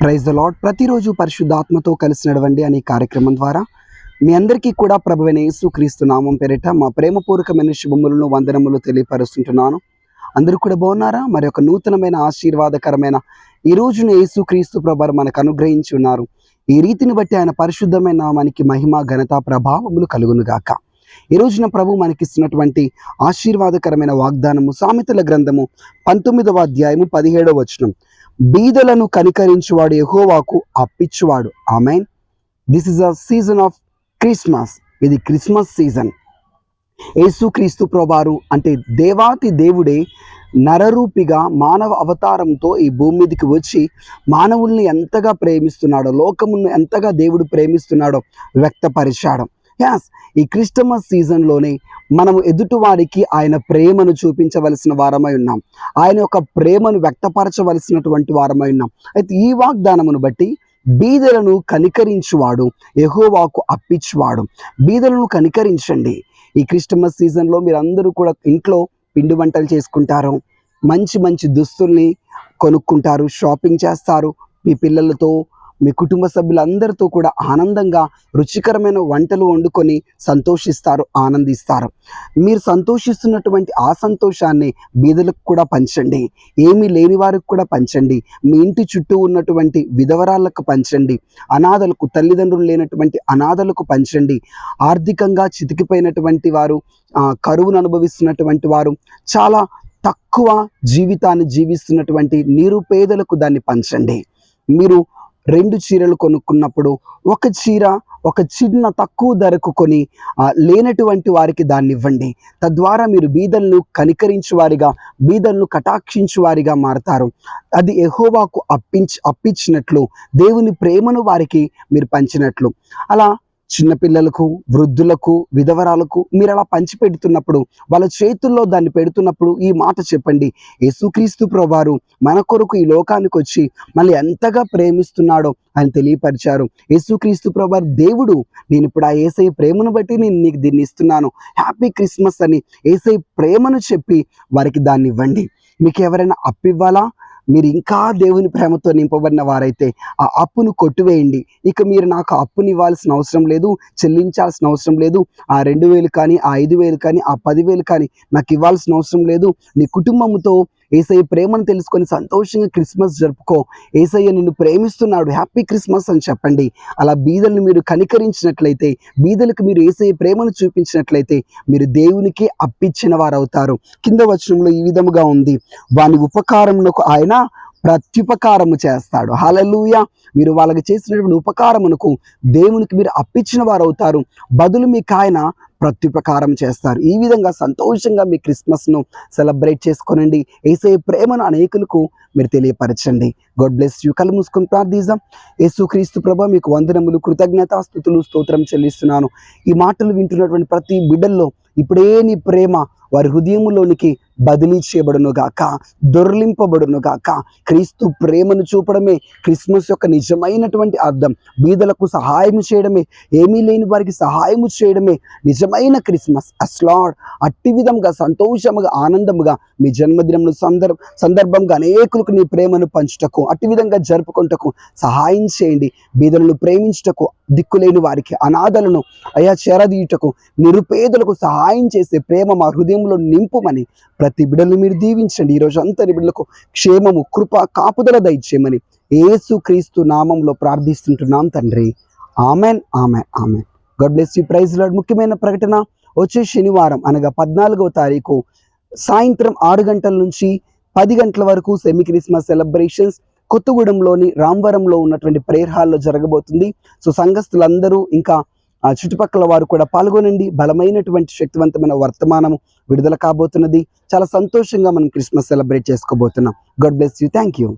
Praise the lord ప్రతిరోజు పరిశుద్ధాత్మతో కలిసి నడవండి అనే కార్యక్రమం ద్వారా మీ అందరికీ కూడా ప్రభువైన యేసు క్రీస్తు నామం పేరిట మా ప్రేమపూర్వకమైన శుభములను వందనములు తెలియపరుస్తుంటున్నాను. అందరూ కూడా బాగున్నారా? మరి ఒక నూతనమైన ఆశీర్వాదకరమైన ఈ రోజున యేసు క్రీస్తు ప్రభారు మనకు అనుగ్రహించి ఉన్నారు. ఈ రీతిని బట్టి ఆయన పరిశుద్ధమైన నామానికి మహిమ ఘనత ప్రభావములు కలుగునుగాక ఈ రోజున ప్రభు మనకిస్తున్నటువంటి ఆశీర్వాదకరమైన వాగ్దానము సామెతల గ్రంథము పంతొమ్మిదవ అధ్యాయము పదిహేడవ వచనం. బీదలను కనికరించువాడు ఎహోవాకు అప్పిచ్చువాడు. Amen. This is a season of Christmas ఇది క్రిస్మస్ సీజన్ యేసుక్రీస్తు ప్రభారు అంటే దేవాతి దేవుడే నరరూపిగా మానవ అవతారంతో ఈ భూమి మీదకి వచ్చి మానవుల్ని ఎంతగా ప్రేమిస్తున్నాడో లోకమును ఎంతగా దేవుడు ప్రేమిస్తున్నాడో వ్యక్తపరిచాడు. యాస్ ఈ క్రిస్టమస్ సీజన్లోనే మనము ఎదుటివారికి ఆయన ప్రేమను చూపించవలసిన వారమై ఉన్నాం. ఆయన యొక్క ప్రేమను వ్యక్తపరచవలసినటువంటి వారమై ఉన్నాం. అయితే ఈ వాగ్దానమును బట్టి బీదలను కనికరించువాడు ఎహోవాకు అప్పించువాడు బీదలను కనికరించండి. ఈ క్రిస్టమస్ సీజన్లో మీరందరూ కూడా ఇంట్లో పిండి వంటలు చేసుకుంటారు మంచి మంచి దుస్తుల్ని కొనుక్కుంటారు షాపింగ్ చేస్తారు. మీ పిల్లలతో మీ కుటుంబ సభ్యులందరితో కూడా ఆనందంగా రుచికరమైన వంటలు వండుకొని సంతోషిస్తారు ఆనందిస్తారు. మీరు సంతోషిస్తున్నటువంటి ఆ సంతోషాన్ని బీదలకు కూడా పంచండి. ఏమీ లేని వారికి కూడా పంచండి. మీ ఇంటి చుట్టూ ఉన్నటువంటి విధవరాలకు పంచండి. అనాథలకు తల్లిదండ్రులు లేనటువంటి అనాథలకు పంచండి. ఆర్థికంగా చితికిపోయినటువంటి వారు కరువును అనుభవిస్తున్నటువంటి వారు చాలా తక్కువ జీవితాన్ని జీవిస్తున్నటువంటి నిరుపేదలకు దాన్ని పంచండి. మీరు రెండు చీరలు కొనుక్కున్నప్పుడు ఒక చీర ఒక చిన్న తక్కువ ధరకు కొని లేనటువంటి వారికి దాన్ని ఇవ్వండి తద్వారా మీరు బీదలను కనికరించు వారిగా బీదలను కటాక్షించు వారిగా మారతారు. అది ఎహోవాకు అప్పించి అప్పించినట్లు దేవుని ప్రేమను వారికి మీరు పంచినట్లు. అలా చిన్నపిల్లలకు వృద్ధులకు విధవరాలకు మీరు అలా పంచిపెడుతున్నప్పుడు వాళ్ళ చేతుల్లో దాన్ని పెడుతున్నప్పుడు ఈ మాట చెప్పండి. యేసుక్రీస్తు ప్రభువారు మన కొరకు ఈ లోకానికి వచ్చి మళ్ళీ ఎంతగా ప్రేమిస్తున్నాడో అని తెలియపరిచారు. యేసుక్రీస్తు ప్రభువారు దేవుడు నేను ఇప్పుడు ఆ ఏసై ప్రేమను బట్టి నేను నీకు దీన్ని ఇస్తున్నాను. హ్యాపీ క్రిస్మస్ అని ఏసై ప్రేమను చెప్పి వారికి దాన్ని ఇవ్వండి. మీకు ఎవరైనా అప్పివ్వాలా మీరు ఇంకా దేవుని ప్రేమతో నింపబడిన వారైతే ఆ అప్పును కొట్టివేయండి. ఇక మీరు నాకు ఆ అప్పుని ఇవ్వాల్సిన అవసరం లేదు చెల్లించాల్సిన అవసరం లేదు ఆ రెండు వేలు కానీ ఆ ఐదు వేలు కానీ ఆ పదివేలు కానీ నాకు ఇవ్వాల్సిన అవసరం లేదు. నీ కుటుంబంతో ఏసయ్య ప్రేమను తెలుసుకొని సంతోషంగా క్రిస్మస్ జరుపుకో. ఏసయ్య నిన్ను ప్రేమిస్తున్నాడు. హ్యాపీ క్రిస్మస్ అని చెప్పండి. అలా బీదల్ని మీరు కనికరించినట్లయితే బీదలకు మీరు ఏసై ప్రేమను చూపించినట్లయితే మీరు దేవునికి అప్పిచ్చిన వారు అవుతారు కింద వచనంలో ఈ విధముగా ఉంది. వాని ఉపకారమునకు ఆయన ప్రత్యుపకారము చేస్తాడు. హలలుయ మీరు వాళ్ళకి చేసినటువంటి ఉపకారమునకు దేవునికి మీరు అప్పించిన వారు అవుతారు బదులు మీకు ఆయన ప్రత్యుపకారం చేస్తారు. ఈ విధంగా సంతోషంగా మీ క్రిస్మస్ను సెలబ్రేట్ చేసుకోనండి. ఏసే ప్రేమను అనేకులకు మీరు తెలియపరచండి. God bless you. కళ్ళు మూసుకొని ప్రార్థిద్దాం. యేసు క్రీస్తు ప్రభ మీకు వందనములు కృతజ్ఞత స్థుతులు స్తోత్రం చెల్లిస్తున్నాను. ఈ మాటలు వింటున్నటువంటి ప్రతి బిడ్డల్లో ఇప్పుడే నీ ప్రేమ వారి హృదయంలోనికి బదిలీ చేయబడును గాక దొర్లింపబడును గాక క్రీస్తు ప్రేమను చూపడమే క్రిస్మస్ యొక్క నిజమైనటువంటి అర్థం. బీదలకు సహాయం చేయడమే ఏమీ లేని వారికి సహాయము చేయడమే నిజమైన క్రిస్మస్. అస్లాడ్ అట్టి విధంగా సంతోషముగా ఆనందముగా మీ జన్మదినమును సందర్భ సందర్భంగా అనేకులకు నీ ప్రేమను పంచుటకు అట్టి విధంగా జరుపుకుంటకు సహాయం చేయండి. బీదలను ప్రేమించుటకు దిక్కులేని వారికి అనాథలను అయా చేరదీయుటకు నిరుపేదలకు సహాయం చేసే ప్రేమ మా హృదయంలో నింపుమని ప్రతి బిడ్డలు మీరు దీవించండి. ఈరోజు అంతని బిడ్డలకు క్షేమము కృప కాపుదల దయచేయమని ఏసు క్రీస్తు నామంలో ప్రార్థిస్తుంటున్నాం తండ్రి. Amen amen amen. God bless you praise Lord ముఖ్యమైన ప్రకటన వచ్చే శనివారం అనగా పద్నాలుగవ తారీఖు సాయంత్రం ఆరు గంటల నుంచి పది గంటల వరకు సెమీ క్రిస్మస్ సెలబ్రేషన్స్ కొత్తగూడెంలోని రామవరంలో ఉన్నటువంటి ప్రేయర్ హాల్లో జరగబోతుంది. సో సంఘస్థులందరూ ఇంకా ఆ చుట్టుపక్కల వారు కూడా పాల్గొనండి. బలమైనటువంటి శక్తివంతమైన వర్తమానము విడుదల కాబోతున్నది. చాలా సంతోషంగా మనం క్రిస్మస్ సెలబ్రేట్ చేసుకోబోతున్నాం. God bless you thank you